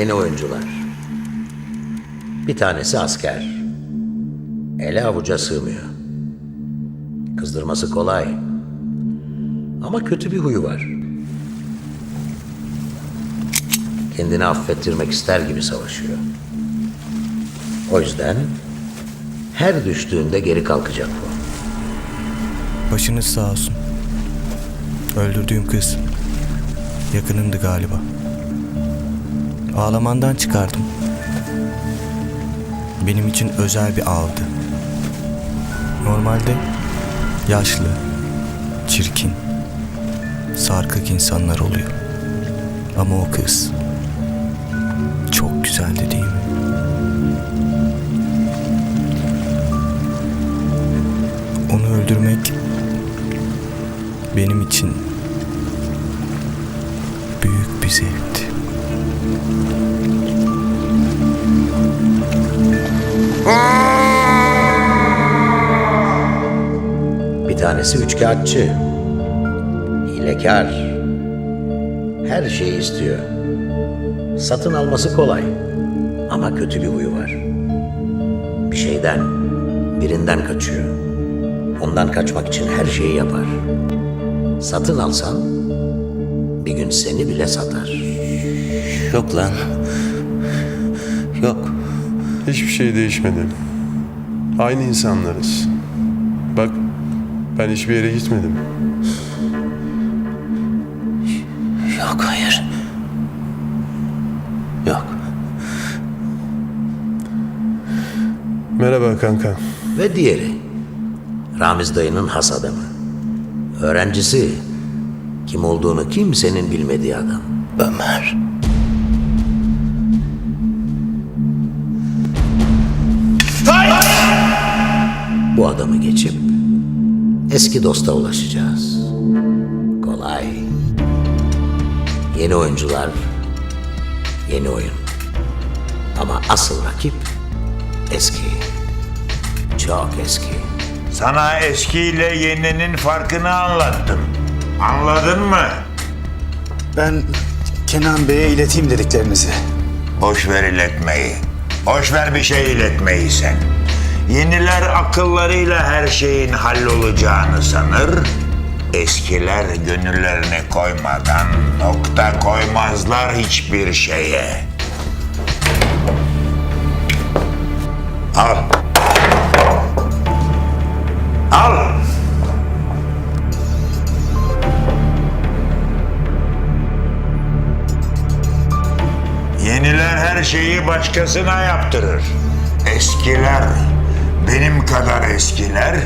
Yeni oyuncular. Bir tanesi asker. Ele avuca sığmıyor. Kızdırması kolay. Ama kötü bir huyu var. Kendini affettirmek ister gibi savaşıyor. O yüzden her düştüğünde geri kalkacak bu. Başınız sağ olsun. Öldürdüğüm kız. Yakınındı galiba. Ağlamandan çıkardım. Benim için özel bir avdı. Normalde yaşlı, çirkin, sarkık insanlar oluyor. Ama o kız çok güzeldi değil mi? Onu öldürmek benim için büyük bir zevkti. Bir tanesi üçkağıtçı. Hilekar. Her şeyi istiyor. Satın alması kolay. Ama kötü bir huyu var. Bir şeyden, birinden kaçıyor. Ondan kaçmak için her şeyi yapar. Satın alsan bir gün seni bile satar. Yok lan. Yok. Hiçbir şey değişmedi. Aynı insanlarız. Bak ben hiçbir yere gitmedim. Yok hayır. Yok. Merhaba kanka. Ve diğeri, Ramiz dayının has adamı. Öğrencisi, kim olduğunu kimsenin bilmediği adam. Ömer. Bu adamı geçip eski dosta ulaşacağız. Kolay. Yeni oyuncular, yeni oyun. Ama asıl rakip eski. Çok eski. Sana eskiyle yeninin farkını anlattım. Anladın mı? Ben Kenan Bey'e ileteyim dediklerinizi. Boş ver iletmeyi. Boş ver bir şey iletmeyi sen. Yeniler akıllarıyla her şeyin hallolacağını sanır. Eskiler gönüllerine koymadan nokta koymazlar hiçbir şeye. Al. Al. Yeniler her şeyi başkasına yaptırır. Eskiler, benim kadar eskiler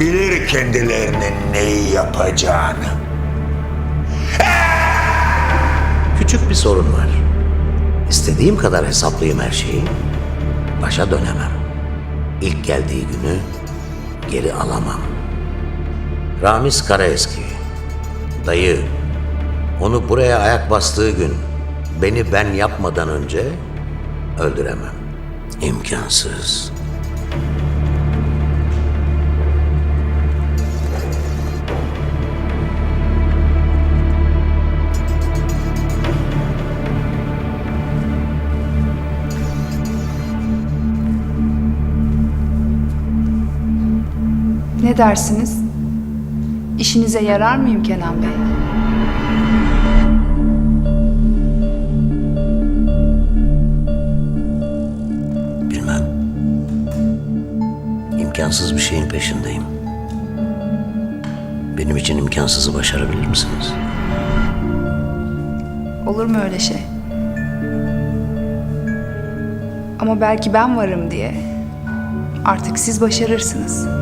bilir kendilerinin neyi yapacağını. Küçük bir sorun var. İstediğim kadar hesaplayayım her şeyi. Başa dönemem. İlk geldiği günü geri alamam. Ramiz Karaeski. Dayı, onu buraya ayak bastığı gün beni ben yapmadan önce öldüremem. İmkansız. Ne dersiniz? İşinize yarar mıyım Kenan Bey? Bilmem. İmkansız bir şeyin peşindeyim. Benim için imkansızı başarabilir misiniz? Olur mu öyle şey? Ama belki ben varım diye. Artık siz başarırsınız.